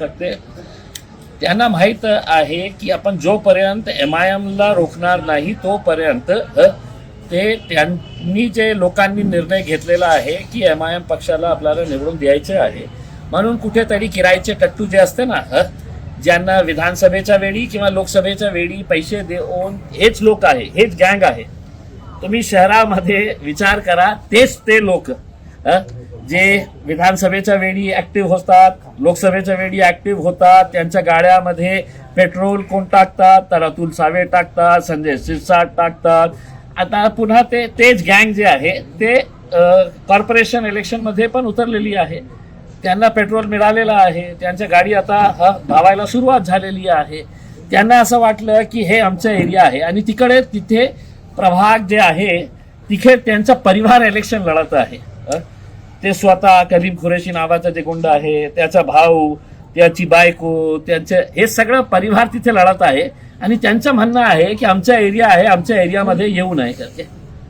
शकते त्यांना माहीत आहे की आपण जोपर्यंत एम आय एमला रोखणार नाही तोपर्यंत ते त्यांनी जे लोकांनी निर्णय घेतलेला आहे की एम आय एम पक्षाला आपल्याला निवडून द्यायचे आहे. म्हणून कुठेतरी किरायचे टट्टू जे असते ना ज्यांना विधानसभेच्या वेळी किंवा लोकसभेच्या वेळी पैसे देऊन हेच लोक आहे हेच गँग आहे. तुम्ही शहरामध्ये विचार करा तेच ते लोक जे विधानसभेच्या वेळी ॲक्टिव्ह होतात लोकसभेच्या वेळी ॲक्टिव्ह होतात त्यांच्या गाड्यामध्ये पेट्रोल कोण टाकतात? तर अतुल सावे टाकतात संजय सिरसाट टाकतात. आता पुन्हा ते तेच गँग जे आहे ते कॉर्पोरेशन इलेक्शनमध्ये पण उतरलेली आहे. त्यांना पेट्रोल मिळालेलं आहे. त्यांच्या गाडी आता धावायला सुरुवात झालेली आहे. त्यांना असं वाटलं की हे आमचं एरिया आहे. आणि तिकडे तिथे प्रभाग जे आहे तिथे त्यांचा परिवार इलेक्शन लढत आहे. ते स्वतः करीम खुरेशी नावाचा जे गुंड आहे त्याचा भाऊ त्याची बायको त्यांचे हे सगळं परिवार तिथे लढत आहे. आणि त्यांचं म्हणणं आहे की आमचा एरिया आहे आमच्या एरियामध्ये येऊ नये. करते